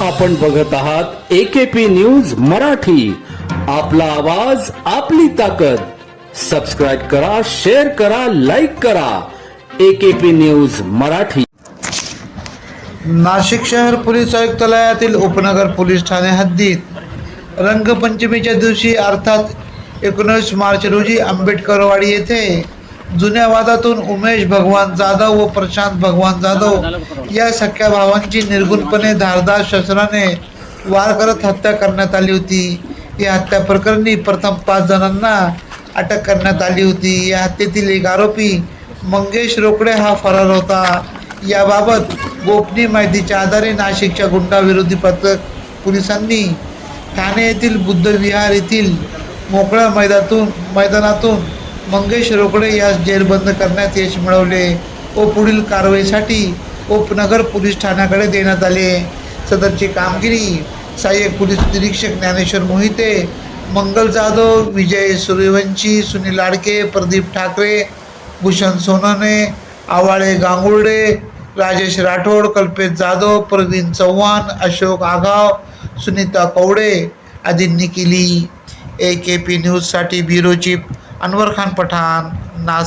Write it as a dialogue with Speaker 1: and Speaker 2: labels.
Speaker 1: आपण बघत आहात एकेपी न्यूज मराठी. आपला आवाज आपली ताकद. सबस्क्राईब करा शेअर करा लाईक करा. AKP news Marathi.
Speaker 2: नाशिक शहर पोलीस आयुक्तालयातील उपनगर पोलीस ठाणे हद्दीत रंगपंचमीच्या दिवशी अर्थात एकोणीस मार्च रोजी आंबेडकरवाडी येथे जुन्या वादातून उमेश भगवान जाधव व प्रशांत भगवान जाधव या सख्या भावांची निर्गुणपणे धारदार शस्त्राने वार करत हत्या करण्यात आली होती. या हत्या प्रकरणी प्रथम पाच जणांना अटक करण्यात आली होती. या हत्येतील एक आरोपी मंगेश रोकडे हा फरार होता. याबाबत गोपनीय माहितीच्या आधारे नाशिकच्या गुंडाविरोधी पथक पोलिसांनी ठाणे येथील बुद्ध विहार येथील मोकळ्या मैदातून मैदानातून मंगेश रोकडे यास जेलबंद करण्यात यश मिळवले. व पुढील कारवाईसाठी उपनगर पोलीस ठाण्याकडे देण्यात आले. सदरची कामगिरी सहाय्यक पोलीस निरीक्षक ज्ञानेश्वर मोहिते मंगल जाधव विजय सूर्यवंशी सुनील लाडके प्रदीप ठाकरे भूषण सोनने आवाळे गांगुर्डे राजेश राठोड कल्पेश जाधव प्रवीण चव्हाण अशोक आघाव सुनीता कवडे आदींनी केली. ए के पी न्यूजसाठी ब्युरो चीफ अनवर खान पठाण नाज